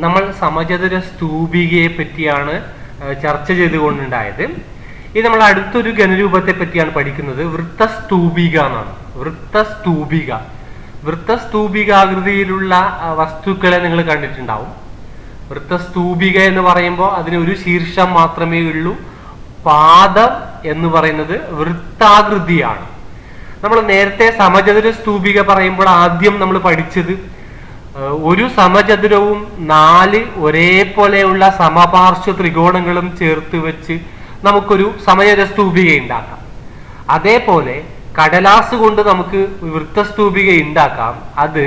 നമ്മൾ സമചതുര സ്തൂപികയെ പറ്റിയാണ് ചർച്ച ചെയ്തുകൊണ്ടുണ്ടായത്. ഇത് നമ്മൾ അടുത്തൊരു ഗനരൂപത്തെ പറ്റിയാണ് പഠിക്കുന്നത്. വൃത്തസ്തൂപിക എന്നാണ്. വൃത്തസ്തൂപിക. വൃത്തസ്തൂപികാകൃതിയിലുള്ള വസ്തുക്കളെ നിങ്ങൾ കണ്ടിട്ടുണ്ടാവും. വൃത്തസ്തൂപിക എന്ന് പറയുമ്പോൾ അതിന് ഒരു ശീർഷം മാത്രമേ ഉള്ളൂ. പാദം എന്ന് പറയുന്നത് വൃത്താകൃതിയാണ്. നമ്മൾ നേരത്തെ സമചതുര സ്തൂപിക പറയുമ്പോൾ ആദ്യം നമ്മൾ പഠിച്ചത് ഒരു സമചതുരവും നാല് ഒരേപോലെയുള്ള സമപാർശ്വ ത്രികോണങ്ങളും ചേർത്ത് വെച്ച് നമുക്കൊരു സമചരസ്തൂപിക ഉണ്ടാക്കാം. അതേപോലെ കടലാസ് കൊണ്ട് നമുക്ക് വൃത്തസ്തൂപിക ഉണ്ടാക്കാം. അത്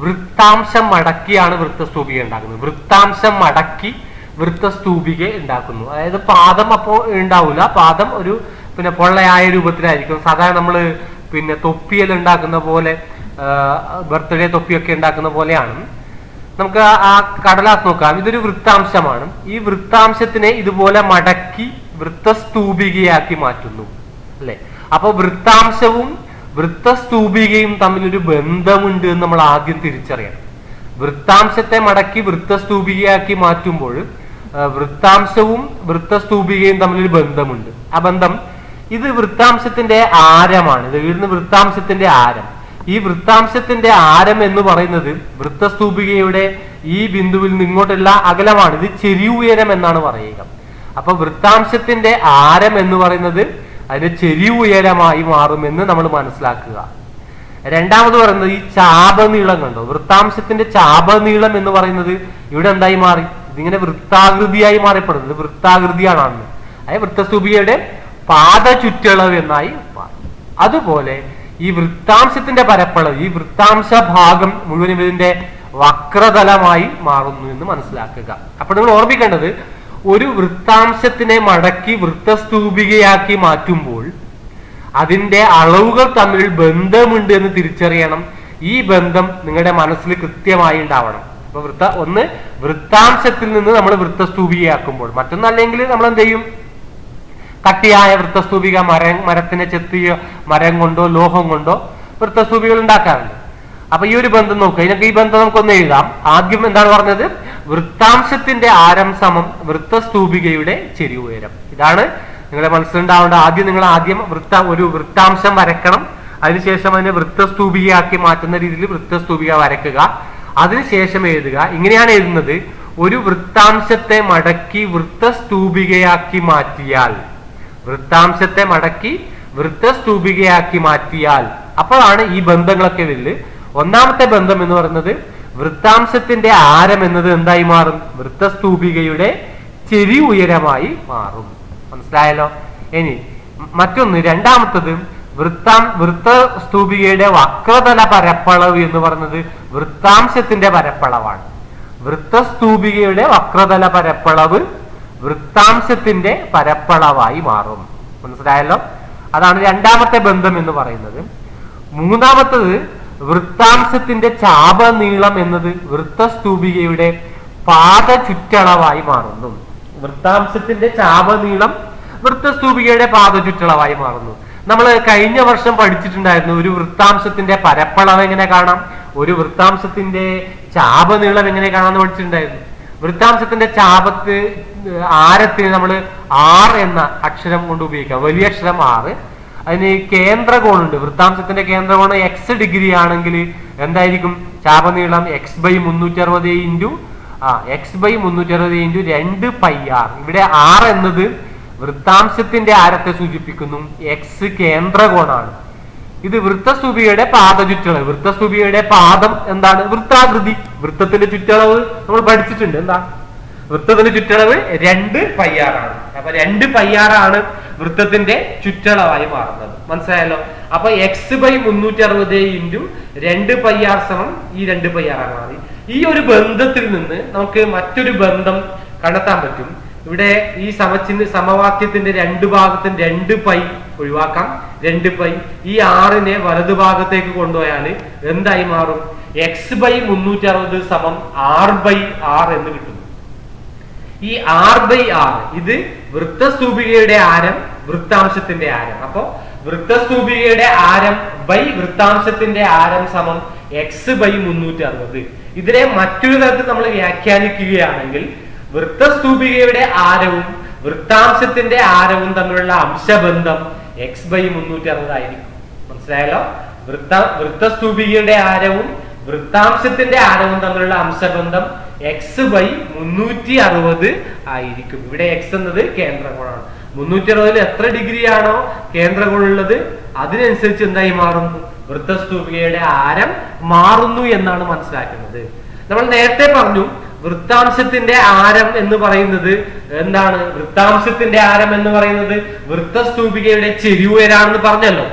വൃത്താംശം മടക്കിയാണ് വൃത്തസ്തൂപിക ഉണ്ടാക്കുന്നത്. വൃത്താംശം മടക്കി വൃത്തസ്തൂപിക ഉണ്ടാക്കുന്നു. അതായത് പാദം അപ്പോൾ ഉണ്ടാവില്ല പാദം ഒരു പിന്നെ പൊള്ളയായ രൂപത്തിലായിരിക്കും. സാധാരണ നമ്മൾ പിന്നെ തൊപ്പിയൽ ഉണ്ടാക്കുന്ന പോലെ ബർത്ത്ഡേ തൊപ്പിയൊക്കെ ഉണ്ടാക്കുന്ന പോലെയാണ്. നമുക്ക് ആ- കടലാസ് നോക്കാം. ഇതൊരു വൃത്താംശമാണ്. ഈ വൃത്താംശത്തിനെ ഇതുപോലെ മടക്കി വൃത്തസ്തൂപികയാക്കി മാറ്റുന്നു. അല്ലെ? അപ്പൊ വൃത്താംശവും വൃത്തസ്തൂപികയും തമ്മിലൊരു ബന്ധമുണ്ട് എന്ന് നമ്മൾ ആദ്യം തിരിച്ചറിയണം. വൃത്താംശത്തെ മടക്കി വൃത്തസ്തൂപികയാക്കി മാറ്റുമ്പോൾ വൃത്താംശവും വൃത്തസ്തൂപികയും തമ്മിലൊരു ബന്ധമുണ്ട്. ആ ബന്ധം ഇത് വൃത്താംശത്തിന്റെ ആരമാണ്. ഇത് വീടിന് വൃത്താംശത്തിന്റെ ആരം. ഈ വൃത്താംശത്തിന്റെ ആരം എന്ന് പറയുന്നത് വൃത്തസ്തൂപികയുടെ ഈ ബിന്ദുവിൽ നിന്ന് ഇങ്ങോട്ടുള്ള അകലമാണ്. ഇത് ചെരിയുയരം എന്നാണ് പറയുക. അപ്പൊ വൃത്താംശത്തിന്റെ ആരം എന്ന് പറയുന്നത് അതിന്റെ ചെരിയുയരമായി മാറുമെന്ന് നമ്മൾ മനസ്സിലാക്കുക. രണ്ടാമത് പറയുന്നത് ഈ ചാപനീളം കണ്ടോ? വൃത്താംശത്തിന്റെ ചാപനീളം എന്ന് പറയുന്നത് ഇവിടെ എന്തായി മാറി? ഇതിങ്ങനെ വൃത്താകൃതിയായി മാറിപ്പെടുന്നത്. വൃത്താകൃതിയാണ് അതായത് വൃത്തസ്തൂപികയുടെ പാദ ചുറ്റളവ് എന്നായി അതുപോലെ ഈ വൃത്താംശത്തിന്റെ പരപ്പള ഈ വൃത്താംശ ഭാഗം മുഴുവനും ഇതിന്റെ വക്രതലമായി മാറുന്നു എന്ന് മനസ്സിലാക്കുക. അപ്പൊ നിങ്ങൾ ഓർമ്മിക്കേണ്ടത് ഒരു വൃത്താംശത്തിനെ മടക്കി വൃത്തസ്തൂപികയാക്കി മാറ്റുമ്പോൾ അതിന്റെ അളവുകൾ തമ്മിൽ ബന്ധമുണ്ട് എന്ന് തിരിച്ചറിയണം. ഈ ബന്ധം നിങ്ങളുടെ മനസ്സിൽ കൃത്യമായി ഉണ്ടാവണം. അപ്പൊ വൃത്ത ഒന്ന് വൃത്താംശത്തിൽ നിന്ന് നമ്മൾ വൃത്തസ്തൂപികയാക്കുമ്പോൾ മറ്റൊന്നല്ലെങ്കിൽ നമ്മൾ എന്ത് ചെയ്യും? കട്ടിയായ വൃത്തസ്തൂപിക മരം മരത്തിനെ ചെത്തിയ മരം കൊണ്ടോ ലോഹം കൊണ്ടോ വൃത്തസ്തൂപികൾ ഉണ്ടാക്കാറുണ്ട്. അപ്പൊ ഈ ഒരു ബന്ധം നോക്കുക ഇതിനൊക്കെ ഈ ബന്ധം നമുക്കൊന്ന് എഴുതാം. ആദ്യം എന്താണ് പറഞ്ഞത്? വൃത്താംശത്തിന്റെ ആരം സമം വൃത്തസ്തൂപികയുടെ ചെരി ഉയരം. ഇതാണ് നിങ്ങളുടെ മനസ്സിലുണ്ടാവേണ്ട ആദ്യം. നിങ്ങൾ ആദ്യം വൃത്ത ഒരു വൃത്താംശം വരക്കണം അതിനുശേഷം അതിനെ വൃത്തസ്തൂപികയാക്കി മാറ്റുന്ന രീതിയിൽ വൃത്തസ്തൂപിക വരക്കുക അതിനുശേഷം എഴുതുക. ഇങ്ങനെയാണ് എഴുതുന്നത്. ഒരു വൃത്താംശത്തെ മടക്കി വൃത്തസ്തൂപികയാക്കി മാറ്റിയാൽ വൃത്താംശത്തെ മടക്കി വൃത്തസ്തൂപികയാക്കി മാറ്റിയാൽ. അപ്പോഴാണ് ഈ ബന്ധങ്ങളൊക്കെ വരിൽ. ഒന്നാമത്തെ ബന്ധം എന്ന് പറയുന്നത് വൃത്താംശത്തിന്റെ ആരം എന്നത് എന്തായി മാറും? വൃത്തസ്തൂപികയുടെ ചെരി ഉയരമായി മാറും. മനസ്സിലായല്ലോ? ഇനി മറ്റൊന്ന് രണ്ടാമത്തത് വൃത്താം വൃത്തസ്തൂപികയുടെ വക്രതല പരപ്പളവ് എന്ന് പറയുന്നത് വൃത്താംശത്തിന്റെ പരപ്പളവാണ്. വൃത്തസ്തൂപികയുടെ വക്രതല പരപ്പളവ് വൃത്താംശത്തിന്റെ പരപ്പളവായി മാറും. മനസ്സിലായല്ലോ? അതാണ് രണ്ടാമത്തെ ബന്ധം എന്ന് പറയുന്നത്. മൂന്നാമത്തത് വൃത്താംശത്തിന്റെ ചാപനീളം എന്നത് വൃത്തസ്തൂപികയുടെ പാത ചുറ്റളവായി മാറുന്നു. വൃത്താംശത്തിന്റെ ചാപനീളം വൃത്തസ്തൂപികയുടെ പാത ചുറ്റളവായി മാറുന്നു. നമ്മൾ കഴിഞ്ഞ വർഷം പഠിച്ചിട്ടുണ്ടായിരുന്നു ഒരു വൃത്താംശത്തിന്റെ പരപ്പളവ് എങ്ങനെ കാണാം? ഒരു വൃത്താംശത്തിന്റെ ചാപനീളം എങ്ങനെ കാണാമെന്ന് പഠിച്ചിട്ടുണ്ടായിരുന്നു. വൃത്താംശത്തിന്റെ ചാപത്ത് ആരത്തിന് നമ്മൾ ആർ എന്ന അക്ഷരം കൊണ്ട് ഉപയോഗിക്കാം. വലിയ അക്ഷരം ആറ്. അതിന് കേന്ദ്രകോണുണ്ട് വൃത്താംശത്തിന്റെ കേന്ദ്രകോണ് എക്സ് ഡിഗ്രി ആണെങ്കിൽ എന്തായിരിക്കും? ചാപനീളം എക്സ് ബൈ മുന്നൂറ്റി അറുപത് ഇന്റു ആ എക്സ് ബൈ മുന്നൂറ്റി അറുപത് ഇന്റു രണ്ട് പൈ ആർ ഇവിടെ ആർ എന്നത് വൃത്താംശത്തിന്റെ ആരത്തെ സൂചിപ്പിക്കുന്നു? എക്സ് കേന്ദ്രകോണാണ് ഇത് വൃത്തസ്തുപിയുടെ പാദ ചുറ്റളവ് വൃത്തസ്തുപിയുടെ പാദം എന്താണ്? വൃത്താകൃതി. വൃത്തത്തിന്റെ ചുറ്റളവ് നമ്മൾ പഠിച്ചിട്ടുണ്ട്. എന്താ? വൃത്തത്തിന്റെ ചുറ്റളവ് രണ്ട് പയ്യാറാണ്. അപ്പൊ രണ്ട് പയ്യാറാണ് വൃത്തത്തിന്റെ ചുറ്റളവായി മാറുന്നത്. മനസ്സിലായല്ലോ? അപ്പൊ എക്സ് ബൈ മുന്നൂറ്റി അറുപത് ഇന്റു രണ്ട് പയ്യാർ സമം ഈ രണ്ട് പയ്യാറാണ് മാറി. ഈ ഒരു ബന്ധത്തിൽ നിന്ന് നമുക്ക് മറ്റൊരു ബന്ധം കണ്ടെത്താൻ പറ്റും. ഇവിടെ ഈ സമച്ചിന് സമവാക്യത്തിന്റെ രണ്ട് ഭാഗത്തും രണ്ട് പൈ ഒഴിവാക്കാം. രണ്ട് പൈ. ഈ ആറിനെ വലതു ഭാഗത്തേക്ക് കൊണ്ടുപോയാൽ എന്തായി മാറും? എക്സ് ബൈ മുന്നൂറ്റി അറുപത് സമം ആർ ബൈ ആർ എന്ന് കിട്ടും ഈ ആർ ബൈ ആർ ഇത് വൃത്തസ്തൂപികയുടെ ആരം വൃത്താംശത്തിന്റെ ആരം. അപ്പോ വൃത്തസ്തൂപികയുടെ ആരം ബൈ വൃത്താംശത്തിന്റെ ആരം സമം എക്സ് ബൈ മുന്നൂറ്റി അറുപത് ഇതിനെ മറ്റൊരു തരത്തിൽ നമ്മൾ വ്യാഖ്യാനിക്കുകയാണെങ്കിൽ വൃത്തസ്തൂപികയുടെ ആരവും വൃത്താംശത്തിന്റെ ആരവും തമ്മിലുള്ള അംശബന്ധം എക്സ് ബൈ മുന്നൂറ്റി അറുപതായിരിക്കും മനസ്സിലായല്ലോ? വൃത്ത വൃത്തസ്തൂപികയുടെ ആരവും വൃത്താംശത്തിന്റെ ആരവും തമ്മിലുള്ള അംശബന്ധം എക്സ് ബൈ മുന്നൂറ്റി അറുപത് ആയിരിക്കും. ഇവിടെ എക്സ് എന്നത് കേന്ദ്രകോണാണ്. മുന്നൂറ്റി അറുപതിൽ എത്ര ഡിഗ്രിയാണോ കേന്ദ്രകോണുള്ളത്? അതിനനുസരിച്ച് എന്തായി മാറുന്നു? വൃത്തസ്തൂപികയുടെ ആരം മാറുന്നു എന്നാണ് മനസ്സിലാക്കുന്നത്. നമ്മൾ നേരത്തെ പറഞ്ഞു വൃത്താംശത്തിന്റെ ആരം എന്ന് പറയുന്നത് എന്താണ്? വൃത്താംശത്തിന്റെ ആരം എന്ന് പറയുന്നത് വൃത്തസ്തൂപികയുടെ ചെരിവുയരാണെന്ന് പറഞ്ഞല്ലോ.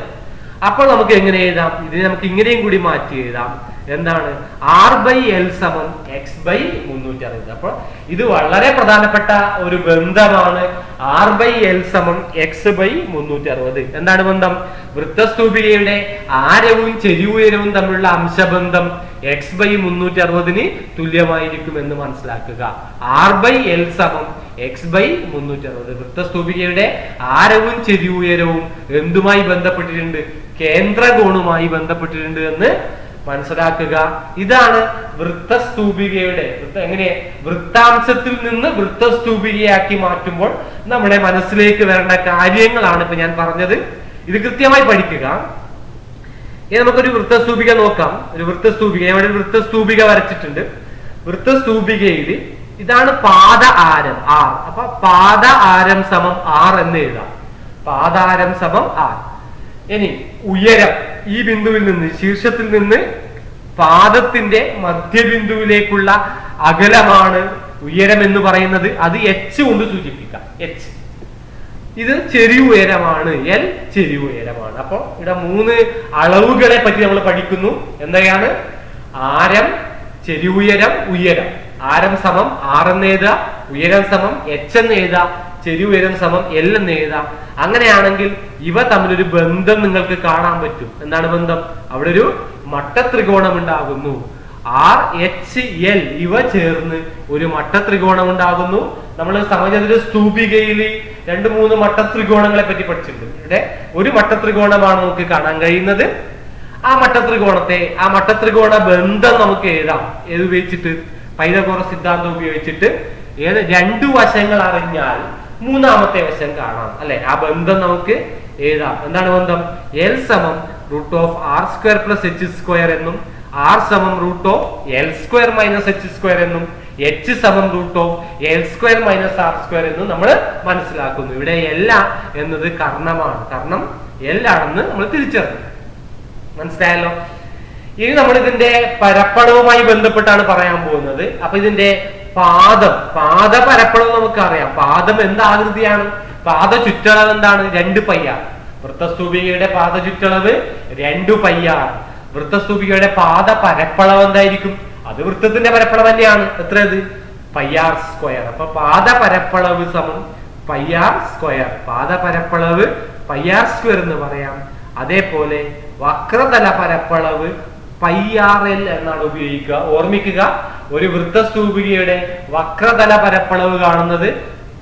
അപ്പോൾ നമുക്ക് എങ്ങനെ എഴുതാം? ഇതിനെ നമുക്ക് ഇങ്ങനെയും കൂടി മാറ്റി എഴുതാം. എന്താണ്? ആർ ബൈ എൽ സമം എക്സ് ബൈ മുന്നൂറ്റി അറുപത് അപ്പോൾ ഇത് വളരെ പ്രധാനപ്പെട്ട ഒരു ബന്ധമാണ് ആർ ബൈ എൽ സമം എക്സ് ബൈ മുന്നൂറ്റി അറുപത് എന്താണ് ബന്ധം? വൃത്തസ്തൂപികയുടെ ആരവും ചെരിവുയരവും തമ്മിലുള്ള അംശബന്ധം എക്സ് ബൈ മുന്നൂറ്റി അറുപതിന് തുല്യമായിരിക്കും എന്ന് മനസ്സിലാക്കുക. ആർ ബൈ എൽ സമം എക്സ് ബൈ മുന്നൂറ്റി അറുപത് വൃത്തസ്തൂപികയുടെ ആരവും ചെരിവുയരവും എന്തുമായി ബന്ധപ്പെട്ടിട്ടുണ്ട്? കേന്ദ്രകോണുമായി ബന്ധപ്പെട്ടിട്ടുണ്ട് എന്ന് മനസ്സിലാക്കുക. ഇതാണ് വൃത്തസ്തൂപികയുടെ വൃത്ത എങ്ങനെ? വൃത്താംശത്തിൽ നിന്ന് വൃത്തസ്തൂപികയാക്കി മാറ്റുമ്പോൾ നമ്മുടെ മനസ്സിലേക്ക് വരേണ്ട കാര്യങ്ങളാണ് ഇപ്പൊ ഞാൻ പറഞ്ഞത്. ഇത് കൃത്യമായി പഠിക്കുക. ഇനി നമുക്കൊരു വൃത്തസ്തൂപിക നോക്കാം. ഒരു വൃത്തസ്തൂപിക ഇവിടെ ഒരു വൃത്തസ്തൂപിക വരച്ചിട്ടുണ്ട്. വൃത്തസ്തൂപികയിൽ ഇതാണ് പാദ ആരം ആർ. അപ്പൊ പാദ ആരം സമം ആർ എന്ന് എഴുതാം. പാദാരം സമം ആർ. ഇനി ഉയരം ഈ ബിന്ദുവിൽ നിന്ന് ശീർഷത്തിൽ നിന്ന് പാദത്തിന്റെ മധ്യബിന്ദുവിലേക്കുള്ള അകലമാണ് ഉയരം എന്ന് പറയുന്നത്. അത് എച്ച് കൊണ്ട് സൂചിപ്പിക്കാം. എച്ച് ഇത് ചെരിയുയരമാണ് എൽ ചെരിയുയരമാണ് അപ്പൊ ഇവിടെ മൂന്ന് അളവുകളെ പറ്റി നമ്മൾ പഠിക്കുന്നു. എന്തൊക്കെയാണ്? ആരം ചെറിയ ഉയരം. ആരം സമം ആർ എന്ന് എഴുതാം ഉയരം സമം എച്ച് എന്ന് എഴുതാം ചെരിവുയരം സമം എൽ എന്ന് എഴുതാം അങ്ങനെയാണെങ്കിൽ ഇവ തമ്മിലൊരു ബന്ധം നിങ്ങൾക്ക് കാണാൻ പറ്റും. എന്താണ് ബന്ധം? അവിടെ ഒരു മട്ടത്രികോണം ഉണ്ടാകുന്നു ആർ എച്ച് എൽ ഇവ ചേർന്ന് ഒരു മട്ടത്രികോണം ഉണ്ടാകുന്നു നമ്മൾ സമചതുര സ്തൂപികയിൽ രണ്ട് മൂന്ന് മട്ടത്രികോണങ്ങളെ പറ്റി പഠിച്ചിട്ടുണ്ട്. ഇവിടെ ഒരു മട്ടത്രികോണമാണ് നമുക്ക് കാണാൻ കഴിയുന്നത്. ആ മട്ടത്രികോണത്തെ ആ മട്ടത്രികോണ ബന്ധം നമുക്ക് എഴുതാം. ഏത് ഉപയോഗിച്ചിട്ട്? പൈതകോറ സിദ്ധാന്തം ഉപയോഗിച്ചിട്ട്. ഏത്? രണ്ടു വശങ്ങൾ അറിഞ്ഞാൽ മൂന്നാമത്തെ വശം കാണാം. അല്ലെ? ആ ബന്ധം നമുക്ക് എഴുതാം. എന്താണ് ബന്ധം? എൽ സമം root of R square plus H square എന്നും ആർ സമം root of L square minus H square എന്നും എച്ച് സമം root of L square minus R square എന്ന് നമ്മൾ മനസ്സിലാക്കുന്നു. ഇവിടെ എല്ല എന്നത് കർണമാണ്. കർണം എല്ലാണെന്ന് നമ്മൾ തിരിച്ചറിഞ്ഞു. മനസ്സിലായല്ലോ? ഇനി നമ്മൾ ഇതിന്റെ പരപ്പളവുമായി ബന്ധപ്പെട്ടാണ് പറയാൻ പോകുന്നത്. അപ്പൊ ഇതിന്റെ പാദം പാദ പരപ്പളവ് നമുക്കറിയാം. പാദം എന്ത് ആകൃതിയാണ്? പാദ ചുറ്റളവ് എന്താണ്? രണ്ട് പയ്യ വൃത്തസ്തൂപികയുടെ പാദ ചുറ്റളവ് രണ്ടു പയ്യ വൃത്തസ്തൂപികയുടെ പാദ പരപ്പളവ് എന്തായിരിക്കും? അത് വൃത്തത്തിന്റെ പരപ്പളവ് തന്നെയാണ്. എത്ര ഇത് പയ്യാർ സ്ക്വയർ. അപ്പൊ പാദ പരപ്പളവ് സമം പയ്യാർ സ്ക്വയർ. പാദ പരപ്പളവ് പയ്യാർ സ്ക്വയർ എന്ന് പറയാം. അതേപോലെ വക്രതല പരപ്പളവ് എൽ എന്നാണ് ഉപയോഗിക്കുക. ഓർമ്മിക്കുക ഒരു വൃത്തസ്തൂപികയുടെ വക്രതല പരപ്പളവ് കാണുന്നത്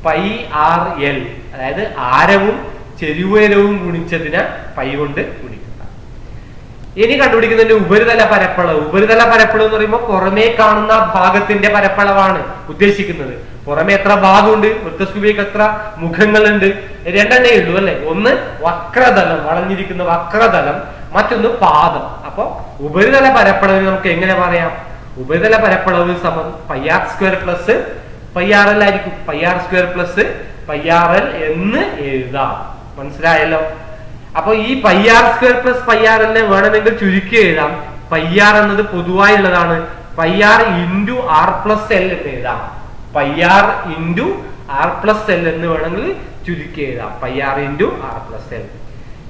പൈ ആർ എൽ. അതായത് ആരവും ചെരുവേരവും ഗുണിച്ചതിന് പൈ കൊണ്ട് ഗുണിക്കുക ഇനി കണ്ടുപിടിക്കുന്നതിന്റെ ഉപരിതല പരപ്പളവ്. ഉപരിതല പരപ്പളവ് എന്ന് പറയുമ്പോൾ പുറമേ കാണുന്ന ഭാഗത്തിന്റെ പരപ്പളവാണ് ഉദ്ദേശിക്കുന്നത്. പുറമെ എത്ര ഭാഗമുണ്ട്? വൃത്തസ്കുപിക്ക് എത്ര മുഖങ്ങളുണ്ട്? രണ്ടെണ്ണേ ഉള്ളൂ അല്ലെ? ഒന്ന് വക്രതലം വളഞ്ഞിരിക്കുന്ന വക്രതലം മറ്റൊന്ന് പാദം. അപ്പൊ ഉപരിതല പരപ്പളവ് നമുക്ക് എങ്ങനെ പറയാം? ഉപരിതല പരപ്പളവ് സമം pi r square plus pi r L ആയിരിക്കും pi r square plus pi r L എന്ന് എഴുതാം. മനസ്സിലായല്ലോ? അപ്പൊ ഈ പയ്യാർ സ്ക്വയർ പ്ലസ് പയ്യാർ തന്നെ വേണമെങ്കിൽ ചുരുക്കി എഴുതാം. പയ്യാർ എന്നത് പൊതുവായുള്ളതാണ്. Pi r into R plus L എന്ന് എഴുതാം. Pi r into R plus L എന്ന് വേണമെങ്കിൽ ചുരുക്കി എഴുതാം. Pi r into R plus L.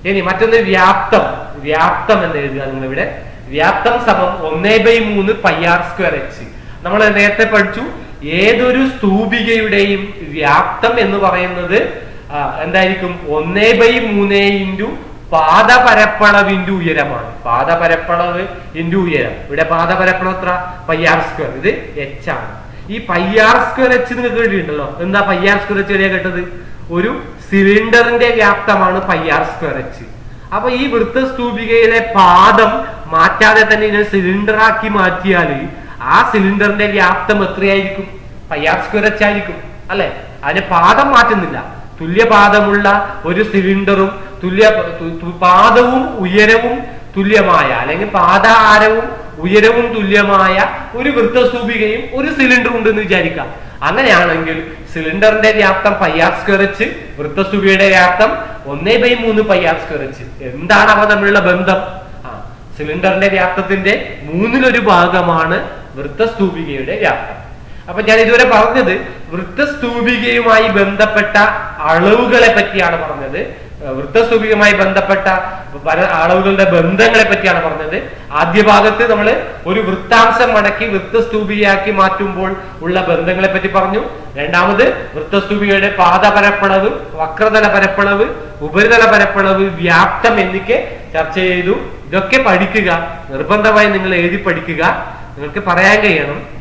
ഇനി മറ്റൊന്ന് വ്യാപ്തം. വ്യാപ്തം എന്ന് എഴുതുക നിങ്ങൾ ഇവിടെ വ്യാപ്തം സമം ഒന്നേ ബൈ മൂന്ന് പയ്യാർ സ്ക്വയർ എച്ച്. നമ്മൾ നേരത്തെ പഠിച്ചു. ഏതൊരു സ്തൂപികയുടെയും വ്യാപ്തം എന്ന് പറയുന്നത് എന്തായിരിക്കും? ഒന്നേ ബൈ മൂന്നേ ഇന്റു പാദപരപ്പളവിന്റെ ഉയരമാണ്. പാദപരപ്പളവ് ഇന്റു ഉയരം. ഇവിടെ പാദപരപ്പളവ് എത്ര? Pi r square. ഇത് എച്ച് ആണ്. ഈ പയ്യാർ സ്ക്വയർ എച്ച് നിങ്ങൾക്ക് കേട്ടിട്ടുണ്ടല്ലോ. എന്താ പയ്യാർ സ്ക്വയർ എച്ച് എവിടെയാ കേട്ടത്? ഒരു സിലിണ്ടറിന്റെ വ്യാപ്തമാണ് പയ്യാർ സ്ക്വയർ എച്ച് അപ്പൊ ഈ വൃത്തസ്തൂപികയിലെ പാദം മാറ്റാതെ തന്നെ ഇതിനെ സിലിണ്ടറാക്കി മാറ്റിയാൽ ആ സിലിണ്ടറിന്റെ വ്യാപ്തം എത്രയായിരിക്കും? പയ്യാർ സ്ക്വയർ എച്ച് ആയിരിക്കും. അല്ലെ? അതിന് പാദം മാറ്റുന്നില്ല. തുല്യപാദമുള്ള ഒരു സിലിണ്ടറും തുല്യ പാദവും ഉയരവും തുല്യമായ അല്ലെങ്കിൽ പാദ ആരവും ഉയരവും തുല്യമായ ഒരു വൃത്തസ്തൂപികയും ഒരു സിലിണ്ടറും ഉണ്ടെന്ന് വിചാരിക്കാം അങ്ങനെയാണെങ്കിൽ സിലിണ്ടറിന്റെ വ്യാപ്തം പയ്യാർ സ്ക്വയർ വൃത്തസൂപിയുടെ വ്യാപ്തം ഒന്നേ ബൈ മൂന്ന് പയ്യാർ സ്ക്വയർ വെച്ച് എന്താണ് അവ തമ്മിലുള്ള ബന്ധം? ആ സിലിണ്ടറിന്റെ വ്യാപ്തത്തിന്റെ മൂന്നിലൊരു ഭാഗമാണ് വൃത്തസ്തൂപികയുടെ വ്യാപ്തം. അപ്പൊ ഞാൻ ഇതുവരെ പറഞ്ഞത് വൃത്തസ്തൂപികയുമായി ബന്ധപ്പെട്ട അളവുകളെ പറ്റിയാണ് പറഞ്ഞത്. വൃത്തസ്തൂപികമായി ബന്ധപ്പെട്ട പല അളവുകളുടെ ബന്ധങ്ങളെ പറ്റിയാണ് പറഞ്ഞത്. ആദ്യ ഭാഗത്ത് നമ്മൾ ഒരു വൃത്താംശം മടക്കി വൃത്തസ്തൂപികയാക്കി മാറ്റുമ്പോൾ ഉള്ള ബന്ധങ്ങളെ പറ്റി പറഞ്ഞു. രണ്ടാമത് വൃത്തസ്തൂപികയുടെ പാദപരപ്പളവ് വക്രതല പരപ്പളവ് ഉപരിതല പരപ്പളവ് വ്യാപ്തം എന്നിക്കെ ചർച്ച ചെയ്തു. ഇതൊക്കെ പഠിക്കുക നിർബന്ധമായി നിങ്ങൾ എഴുതി പഠിക്കുക. നിങ്ങൾക്ക് പറയാൻ കഴിയണം.